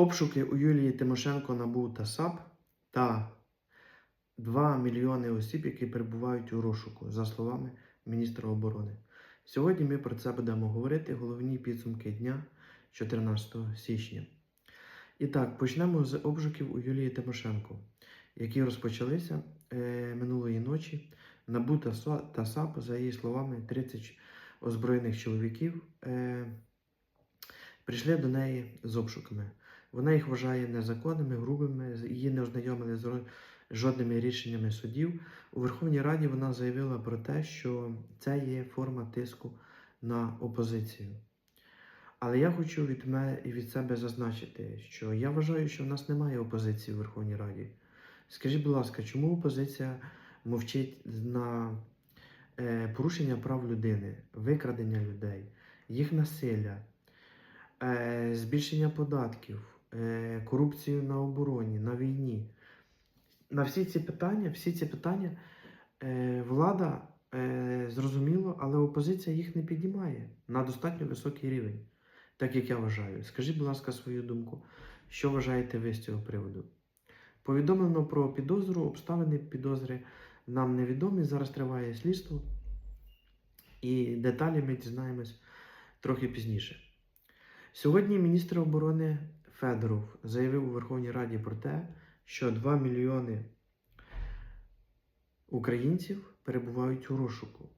Обшуки у Юлії Тимошенко НАБУ та САП та 2 мільйони осіб, які перебувають у розшуку, за словами міністра оборони. Сьогодні ми про це будемо говорити. Головні підсумки дня 14 січня. І так, почнемо з обшуків у Юлії Тимошенко, які розпочалися е, минулої ночі. НАБУ та та САП, за її словами, 30 озброєних чоловіків е, прийшли до неї з обшуками. Вона їх вважає незаконними, грубими, її не ознайомили з жодними рішеннями судів. У Верховній Раді вона заявила про те, що це є форма тиску на опозицію. Але я хочу від мене і від себе зазначити, що я вважаю, що в нас немає опозиції у Верховній Раді. Скажіть, будь ласка, чому опозиція мовчить на е, порушення прав людини, викрадення людей, їх насилля, е, збільшення податків, корупцію на обороні, на війні? На всі ці питання, всі ці питання е, влада е, зрозуміло, але опозиція їх не піднімає на достатньо високий рівень, так як я вважаю. Скажіть, будь ласка, свою думку, що вважаєте ви з цього приводу? Повідомлено про підозру, обставини підозри нам невідомі. Зараз триває слідство, і деталі ми дізнаємось трохи пізніше. Сьогодні міністр оборони Федоров заявив у Верховній Раді про те, що 2 мільйони українців перебувають у розшуку.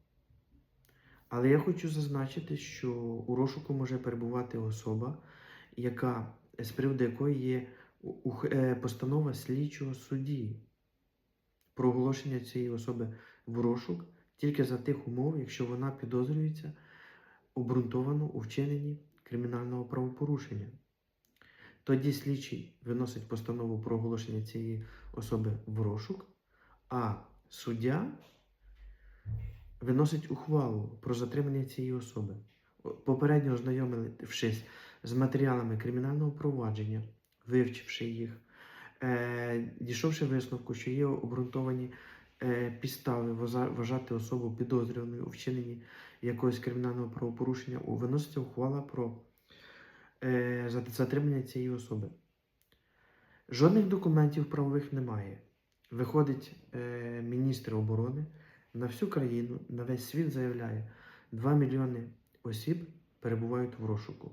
Але я хочу зазначити, що у розшуку може перебувати особа, яка з приводу якої є е, постанова слідчого судді про оголошення цієї особи в розшук тільки за тих умов, якщо вона підозрюється обґрунтовано у вчиненні кримінального правопорушення. Тоді слідчий виносить постанову про оголошення цієї особи в розшук, а суддя виносить ухвалу про затримання цієї особи. Попередньо ознайомившись з матеріалами кримінального провадження, вивчивши їх, е, дійшовши висновку, що є обґрунтовані е, підстави вважати особу підозрюваною у вчиненні якогось кримінального правопорушення, виноситься ухвала про затримання цієї особи. Жодних документів правових немає. Виходить е, міністр оборони на всю країну, на весь світ заявляє, 2 мільйони осіб перебувають в розшуку.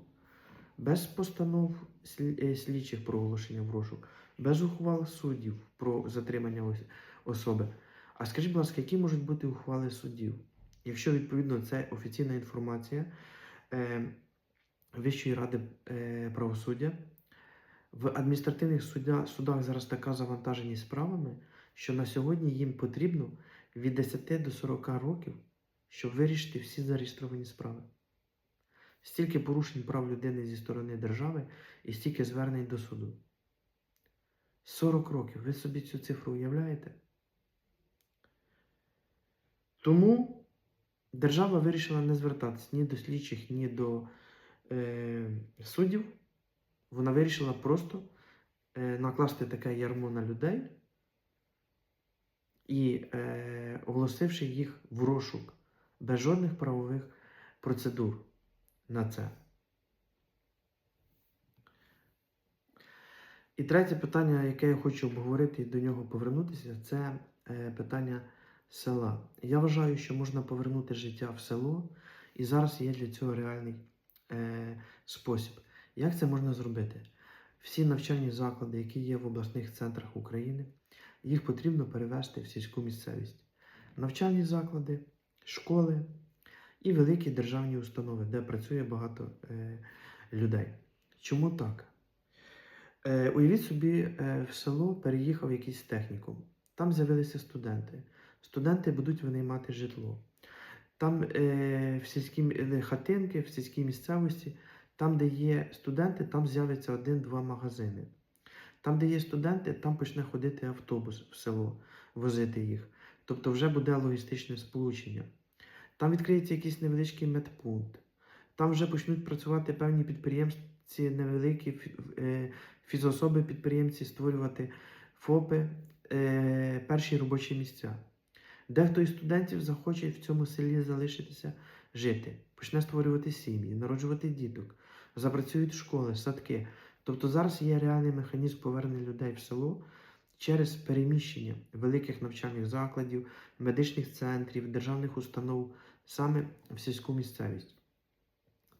Без постанов е, слідчих про оголошення в розшук, без ухвал суддів про затримання особи. А скажіть, будь ласка, які можуть бути ухвали суддів? Якщо відповідно це офіційна інформація е, Вищої ради е, правосуддя, в адміністративних судах зараз така завантаженість справами, що на сьогодні їм потрібно від 10 до 40 років, щоб вирішити всі зареєстровані справи. Стільки порушень прав людини зі сторони держави і стільки звернень до суду. 40 років. Ви собі цю цифру уявляєте? Тому держава вирішила не звертатися ні до слідчих, ні до е, суддів. Вона вирішила просто е, накласти таке ярмо на людей і е, оголосивши їх в розшук без жодних правових процедур на це. І третє питання, яке я хочу обговорити і до нього повернутися, це е, питання села. Я вважаю, що можна повернути життя в село, і зараз є для цього реальний е, спосіб. Як це можна зробити? Всі навчальні заклади, які є в обласних центрах України, їх потрібно перевести в сільську місцевість. Навчальні заклади, школи і великі державні установи, де працює багато е, людей. Чому так? Е, уявіть собі, е, в село переїхав якийсь технікум. Там з'явилися студенти. Студенти будуть винаймати житло. Там е, в сільській е, хатинки, в сільській місцевості, там, де є студенти, там з'явиться один-два магазини. Там, де є студенти, там почне ходити автобус в село, возити їх. Тобто вже буде логістичне сполучення. Там відкриється якийсь невеличкий медпункт. Там вже почнуть працювати певні підприємці, невеликі е, фізособи, підприємці, створювати ФОПи, е, перші робочі місця. Дехто із студентів захоче в цьому селі залишитися жити, почне створювати сім'ї, народжувати діток, запрацюють школи, садки. Тобто зараз є реальний механізм повернення людей в село через переміщення великих навчальних закладів, медичних центрів, державних установ саме в сільську місцевість.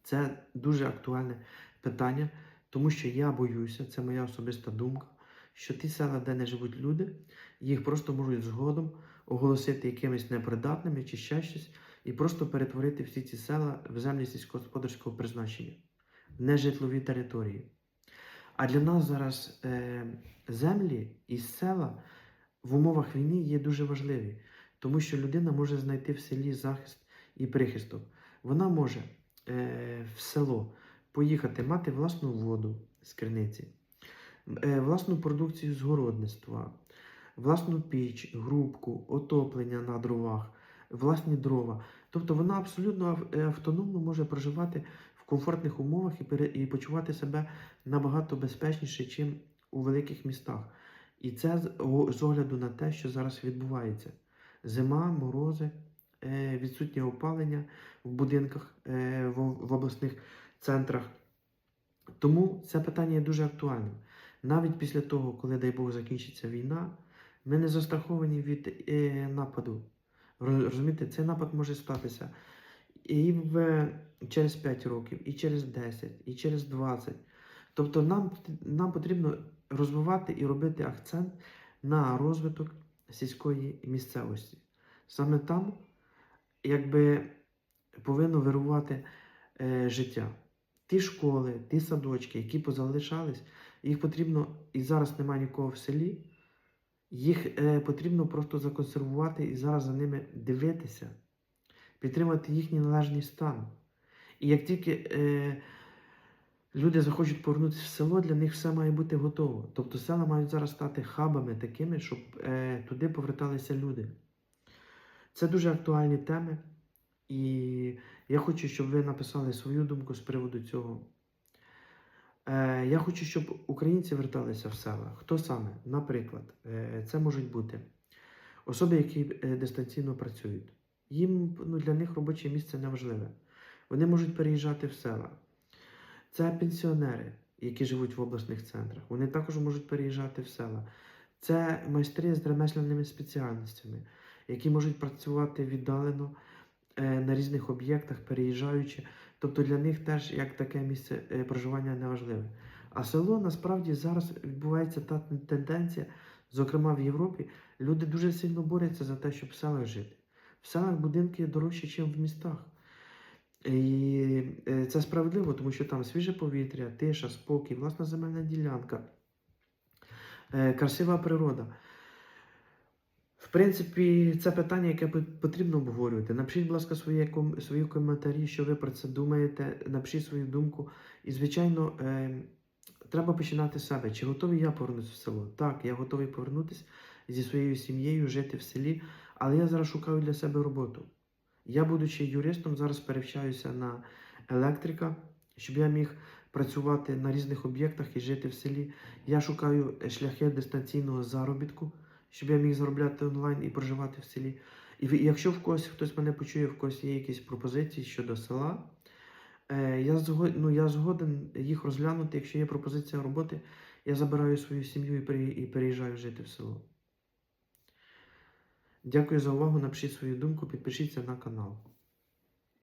Це дуже актуальне питання, тому що я боюся, це моя особиста думка, що ті села, де не живуть люди, їх просто можуть згодом оголосити якимись непридатними чи ще щось, і просто перетворити всі ці села в землі сільськогосподарського призначення, в нежитлові території. А для нас зараз е, землі і села в умовах війни є дуже важливі, тому що людина може знайти в селі захист і прихисток. Вона може е, в село поїхати мати власну воду з криниці, власну продукцію з городництва, власну піч, грубку, отоплення на дровах, власні дрова. Тобто вона абсолютно е, автономно може проживати в комфортних умовах і, почувати себе набагато безпечніше, ніж у великих містах. І це з, огляду на те, що зараз відбувається. Зима, морози, е, відсутнє опалення в будинках е, в обласних центрах. Тому це питання є дуже актуальним. Навіть після того, коли, дай Бог, закінчиться війна, ми не застраховані від е, нападу. Розумієте, цей напад може статися і в, через 5 років, і через 10, і через 20. Тобто нам, нам потрібно розвивати і робити акцент на розвиток сільської місцевості. Саме там, якби повинно вирувати е, життя. Ті школи, ті садочки, які позалишались, їх потрібно, і зараз немає нікого в селі, їх е, потрібно просто законсервувати і зараз за ними дивитися, підтримати їхній належний стан. І як тільки е, люди захочуть повернутися в село, для них все має бути готово. Тобто села мають зараз стати хабами такими, щоб е, туди поверталися люди. Це дуже актуальні теми, і я хочу, щоб ви написали свою думку з приводу цього. Е, я хочу, щоб українці верталися в села. Хто саме? Наприклад, е, це можуть бути особи, які е, дистанційно працюють. Їм ну, для них робоче місце не важливе. Вони можуть переїжджати в села. Це пенсіонери, які живуть в обласних центрах. Вони також можуть переїжджати в села. Це майстри з ремесляними спеціальностями, які можуть працювати віддалено на різних об'єктах, переїжджаючи. Тобто для них теж як таке місце е, проживання не важливе. А село насправді зараз відбувається та тенденція, зокрема в Європі, люди дуже сильно борються за те, щоб в селах жити. В селах будинки дорожчі, ніж в містах. І е, це справедливо, тому що там свіже повітря, тиша, спокій, власна земельна ділянка, е, красива природа. В принципі, це питання, яке потрібно обговорювати. Напишіть, будь ласка, свої, свої коментарі, що ви про це думаєте. Напишіть свою думку. І, звичайно, е, треба починати з себе. Чи готовий я повернутися в село? Так, я готовий повернутися зі своєю сім'єю, жити в селі, але я зараз шукаю для себе роботу. Я, будучи юристом, зараз перевчаюся на електрика, щоб я міг працювати на різних об'єктах і жити в селі. Я шукаю шляхи дистанційного заробітку, щоб я міг заробляти онлайн і проживати в селі. І якщо в когось хтось мене почує, в когось є якісь пропозиції щодо села, е, я, згод, ну, я згоден їх розглянути. Якщо є пропозиція роботи, я забираю свою сім'ю і переїжджаю жити в село. Дякую за увагу. Напишіть свою думку, підпишіться на канал.